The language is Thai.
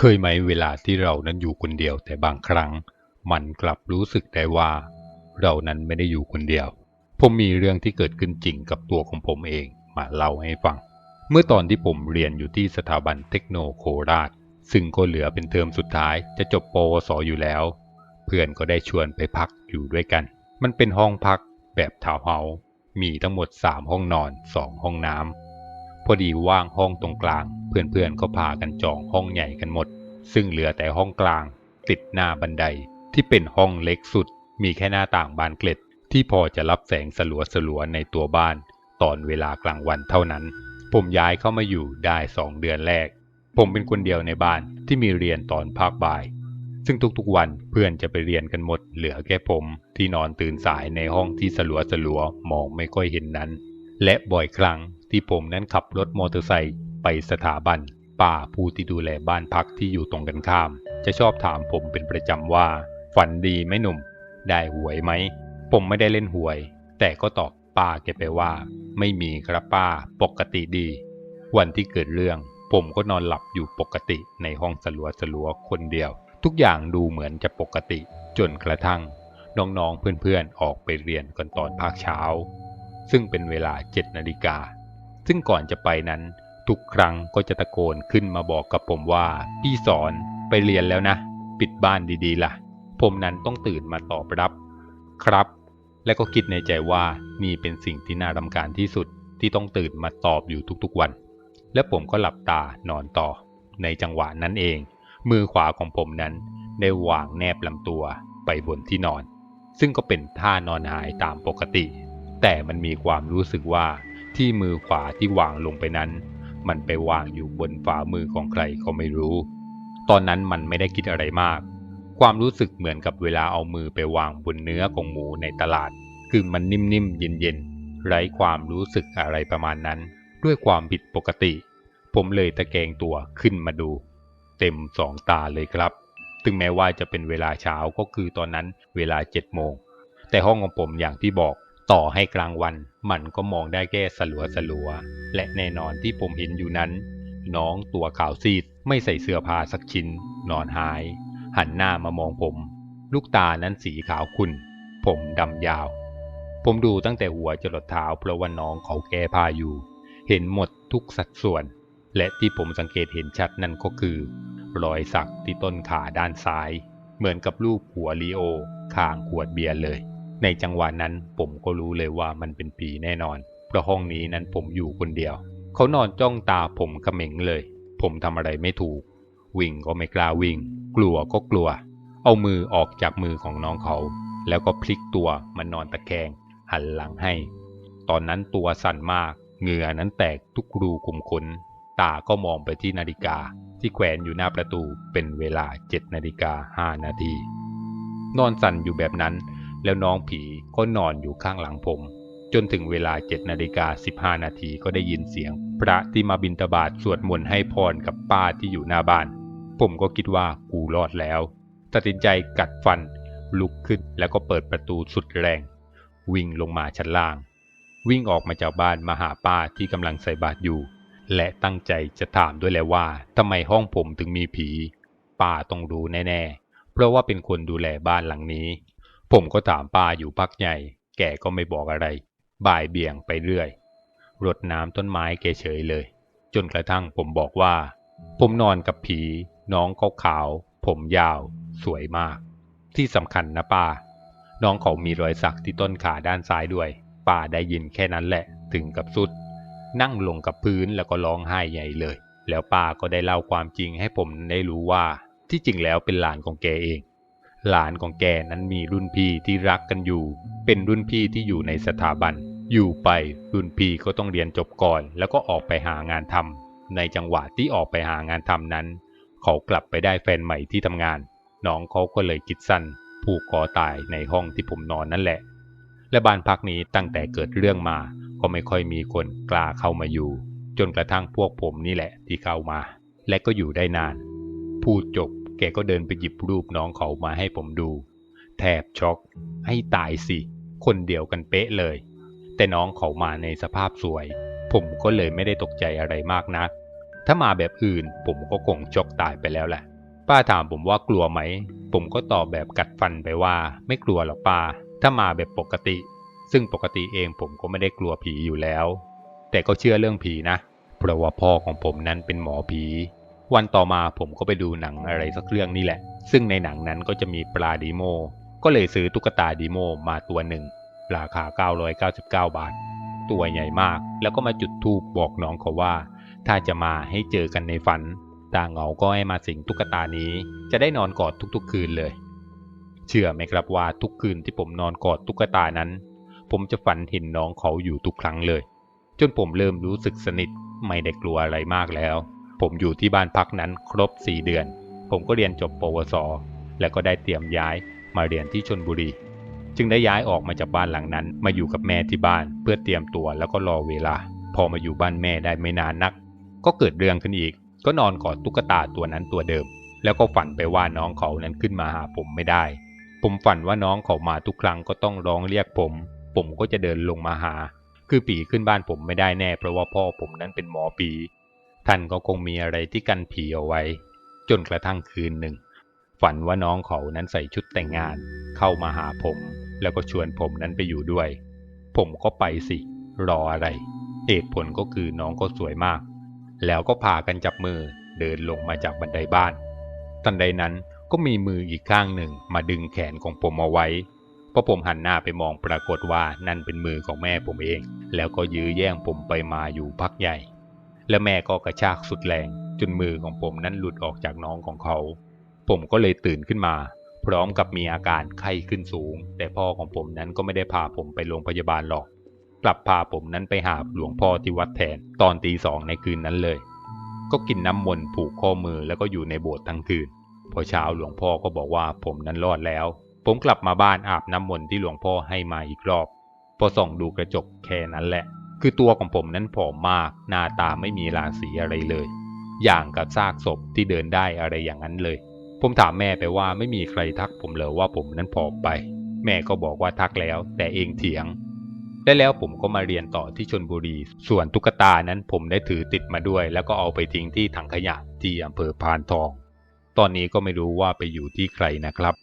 เคยไหมเวลาที่เรานั้นอยู่คนเดียวแต่บางครั้ง มันกลับรู้สึกได้ว่า เรานั้นไม่ได้อยู่คนเดียว ผมมีเรื่องที่เกิดขึ้นจริงกับตัวของผมเองมาเล่าให้ฟัง เมื่อตอนที่ผมเรียนอยู่ที่สถาบันเทคโนโคราช ซึ่งก็เหลือเป็นเทอมสุดท้ายจะจบปวสอยู่แล้ว เพื่อนก็ได้ชวนไปพักอยู่ด้วยกัน มันเป็นห้องพักแบบทาวน์เฮาส์มีทั้งหมด 3 ห้องนอน 2 ห้องน้ำ พอดีว่างห้องตรงกลาง เพื่อนๆก็พากันจองห้องใหญ่กันหมด ซึ่งเหลือแต่ห้องกลาง ติดหน้าบันไดที่เป็นห้องเล็กสุด มีแค่หน้าต่างบานเกล็ด ที่พอจะรับแสงสลัวสลัวๆในตัวบ้าน ตอนเวลากลางวันเท่านั้น ผมย้ายเข้ามาอยู่ได้สองเดือนแรก ผมเป็นคนเดียวในบ้านที่มีเรียนตอนภาคบ่าย ซึ่งทุกๆวันเพื่อนจะไปเรียนกันหมด เหลือแค่ผมที่นอนตื่นสายในห้องที่สลัวสลัวๆมองไม่ค่อยเห็นนั้น และบ่อยครั้ง ที่ผมนั้นขับรถมอเตอร์ไซค์ไปสถาบันป้าผู้ที่ดูแลบ้านพักที่อยู่ตรงกันข้าม จะชอบถามผมเป็นประจำว่า ฝันดีไหมหนุ่ม ได้หวยไหม ผมไม่ได้เล่นหวย แต่ก็ตอบป้าแกไปว่า ไม่มีครับป้าปกติดี วันที่เกิดเรื่อง ผมก็นอนหลับอยู่ปกติในห้องสลัวสลัวคนเดียว ทุกอย่างดูเหมือนจะปกติ จนกระทั่ง น้องๆเพื่อนๆออกไปเรียนกันตอนภาคเช้า ซึ่งเป็นเวลาเจ็ดนาฬิกา ซึ่งก่อนจะไปนั้น ทุกครั้งก็จะตะโกนขึ้นมาบอกกับผมว่า พี่สอนไปเรียนแล้วนะ ปิดบ้านดีๆล่ะ ผมนั้นต้องตื่นมาตอบรับ ครับ และก็คิดในใจว่านี่เป็นสิ่งที่น่ารำคาญที่สุดที่ต้องตื่นมาตอบอยู่ทุกๆวัน และผมก็หลับตานอนต่อ ในจังหวะนั้นเอง มือขวาของผมนั้น ได้วางแนบลำตัวไปบนที่นอน ซึ่งก็เป็นท่านอนหายตามปกติ แต่มันมีความรู้สึกว่า ที่มือขวาที่วางลงไปนั้น มันไปวางอยู่บนฝ่ามือของใครก็ไม่รู้ ตอนนั้นมันไม่ได้คิดอะไรมาก ความรู้สึกเหมือนกับเวลาเอามือไปวางบนเนื้อของหมูในตลาด คือมันนิ่มๆเย็นๆไร้ความรู้สึกอะไรประมาณนั้น ด้วยความผิดปกติ ผมเลยตะแกงตัวขึ้นมาดู เต็มสองตาเลยครับถึงแม้ว่าจะเป็นเวลาเช้าก็คือตอนนั้นเวลาเจ็ดโมงแต่ห้องของผมอย่างที่บอก ต่อให้กลางวันมันก็มองได้แค่สลัวสลัว และแน่นอนที่ผมเห็นอยู่นั้น น้องตัวขาวซีดไม่ใส่เสื้อผ้าสักชิ้น นอนหาย หันหน้ามามองผม ลูกตานั้นสีขาวขุ่น ผมดำยาว ผมดูตั้งแต่หัวจรดเท้าเพราะว่าน้องเขาแก้ผ้าอยู่ เห็นหมดทุกสัดส่วน และที่ผมสังเกตเห็นชัดนั่นก็คือ รอยสักที่ต้นขาด้านซ้าย เหมือนกับรูปหัวลีโอข้างขวดเบียร์เลย ในจังหวะนั้นผมก็รู้เลยว่ามันเป็นผีแน่นอน เพราะห้องนี้นั้นผมอยู่คนเดียว เขานอนจ้องตาผมเขม็งเลย ผมทำอะไรไม่ถูก วิ่งก็ไม่กล้าวิ่ง กลัวก็กลัว เอามือออกจากมือของน้องเขา แล้วก็พลิกตัวมานอนตะแคง หันหลังให้ ตอนนั้นตัวสั่นมาก เหงื่อนั้นแตกทุกรูขุมขน ตาก็มองไปที่นาฬิกาที่แขวนอยู่หน้าประตูเป็นเวลาเจ็ดนาฬิกาห้านาทีนอนสั่นอยู่แบบนั้น แล้วน้องผีก็นอนอยู่ข้างหลังผม จนถึงเวลาเจ็ดนาฬิกาสิบห้านาทีก็ได้ยินเสียง พระที่มาบิณฑบาตสวดมนต์ให้พรกับป้าที่อยู่หน้าบ้าน ผมก็คิดว่ากูรอดแล้ว ตัดสินใจกัดฟัน ลุกขึ้นแล้วก็เปิดประตูสุดแรง วิ่งลงมาชั้นล่าง วิ่งออกมาจากบ้านมาหาป้าที่กำลังใส่บาตรอยู่ และตั้งใจจะถามด้วยแหละว่าทำไมห้องผมถึงมีผี ป้าต้องรู้แน่ๆ เพราะว่าเป็นคนดูแลบ้านหลังนี้ ผมก็ถามป้าอยู่พักใหญ่ แกก็ไม่บอกอะไร บ่ายเบี่ยงไปเรื่อย รดน้ำต้นไม้แกเฉยเลย จนกระทั่งผมบอกว่า ผมนอนกับผี น้องเขาขาว ผมยาว สวยมาก ที่สำคัญนะป้า น้องเขามีรอยสักที่ต้นขาด้านซ้ายด้วย ป้าได้ยินแค่นั้นแหละ ถึงกับสุด นั่งลงกับพื้นแล้วก็ร้องไห้ใหญ่เลย แล้วป้าก็ได้เล่าความจริงให้ผมได้รู้ว่า ที่จริงแล้วเป็นหลานของแกเอง หลานของแกนั้นมีรุ่นพี่ที่รักกันอยู่ เป็นรุ่นพี่ที่อยู่ในสถาบัน อยู่ไปรุ่นพี่ก็ต้องเรียนจบก่อน แล้วก็ออกไปหางานทำในจังหวะที่ออกไปหางานทำนั้น เขากลับไปได้แฟนใหม่ที่ทำงาน น้องเขาก็เลยคิดสั้นผูกคอตายในห้องที่ผมนอนนั่นแหละ และบ้านพักนี้ตั้งแต่เกิดเรื่องมา ก็ไม่ค่อยมีคนกล้าเข้ามาอยู่ จนกระทั่งพวกผมนี่แหละที่เข้ามา และก็อยู่ได้นาน พูดจบ แกก็เดินไปหยิบรูปน้องเขามาให้ผมดู แทบช็อก ให้ตายสิ คนเดียวกันเป๊ะเลย แต่น้องเขามาในสภาพสวย ผมก็เลยไม่ได้ตกใจอะไรมากนัก ถ้ามาแบบอื่นผมก็คงช็อกตายไปแล้วแหละ ป้าถามผมว่ากลัวไหม ผมก็ตอบแบบกัดฟันไปว่า ไม่กลัวหรอกป้า ถ้ามาแบบปกติ ซึ่งปกติเองผมก็ไม่ได้กลัวผีอยู่แล้ว แต่ก็เชื่อเรื่องผีนะ เพราะว่าพ่อของผมนั้นเป็นหมอผี วันต่อมาผมก็ไปดูหนังอะไรสักเรื่องนี่แหละ ซึ่งในหนังนั้นก็จะมีปลาดีโม ก็เลยซื้อตุ๊กตาดีโมมาตัวหนึ่ง ราคา 999 บาท ตัวใหญ่มาก แล้วก็มาจุดธูปบอกน้องเขาว่า ถ้าจะมาให้เจอกันในฝัน ตาเหงาก็ให้มาสิงตุ๊กตานี้ จะได้นอนกอดทุกๆ คืนเลย เชื่อไหมครับว่าทุกคืนที่ผมนอนกอดตุ๊กตานั้น ผมจะฝันเห็นน้องเขาอยู่ทุกครั้งเลย จนผมเริ่มรู้สึกสนิทไม่ได้กลัวอะไรมากแล้ว ผมอยู่ที่บ้านพักนั้นครบ 4 เดือน ผมก็เรียนจบปวส แล้วก็ได้เตรียมย้ายมาเรียนที่ชนบุรี จึงได้ย้ายออกมาจากบ้านหลังนั้น มาอยู่กับแม่ที่บ้าน เพื่อเตรียมตัวแล้วก็รอเวลา พอมาอยู่บ้านแม่ได้ไม่นานนัก ก็เกิดเรื่องขึ้นอีก ก็นอนกอดตุ๊กตาตัวนั้นตัวเดิม แล้วก็ฝันไปว่าน้องเขานั้นขึ้นมาหาผมไม่ได้ ผมฝันว่าน้องเขามาทุกครั้งก็ต้องร้องเรียกผม ผมก็จะเดินลงมาหา คือผีขึ้นบ้านผมไม่ได้แน่เพราะว่าพ่อผมนั้นเป็นหมอผี ท่านก็คงมีอะไรที่กันผีเอาไว้ จนกระทั่งคืนหนึ่ง ฝันว่าน้องเขานั้นใส่ชุดแต่งงาน เข้ามาหาผม แล้วก็ชวนผมนั้นไปอยู่ด้วย ผมก็ไปสิ รออะไรเหตุผลก็คือน้องก็สวยมาก แล้วก็พากันจับมือเดินลงมาจากบันไดบ้าน ทันใดนั้นก็มีมืออีกข้างหนึ่งมาดึงแขนของผมเอาไว้พอผมหันหน้าไปมองปรากฏว่านั่นเป็นมือของแม่ผมเอง แล้วก็ยื้อแย่งผมไปมาอยู่พักใหญ่ และแม่ก็กระชากสุดแรงจนมือของผมนั้นหลุดออกจากน้องของเขา ผมก็เลยตื่นขึ้นมา พร้อมกับมีอาการไข้ขึ้นสูง แต่พ่อของผมนั้นก็ไม่ได้พาผมไปโรงพยาบาลหรอก กลับพาผมนั้นไปหาหลวงพ่อที่วัดแทนตอนตีสองในคืนนั้นเลย ก็กินน้ำมนต์ผูกข้อมือแล้วก็อยู่ในโบสถ์ทั้งคืน พอเช้าหลวงพ่อก็บอกว่าผมนั้นรอดแล้ว ผมกลับมาบ้านอาบน้ำมนต์ที่หลวงพ่อให้มาอีกรอบ พอส่องดูกระจกแค่นั้นแหละ คือตัวของผมนั้นผอมมาก หน้าตาไม่มีราศีอะไรเลย อย่างกับซากศพที่เดินได้อะไรอย่างนั้นเลย ผมถามแม่ไปว่าไม่มีใครทักผมเลยว่าผมนั้นผอมไป แม่ก็บอกว่าทักแล้ว แต่เองเถียงได้แล้วผมก็มาเรียนต่อที่ชนบุรี ส่วนตุ๊กตานั้นผมได้ถือติดมาด้วย แล้วก็เอาไปทิ้งที่ถังขยะที่อำเภอพานทอง ตอนนี้ก็ไม่รู้ว่าไปอยู่ที่ใครนะครับ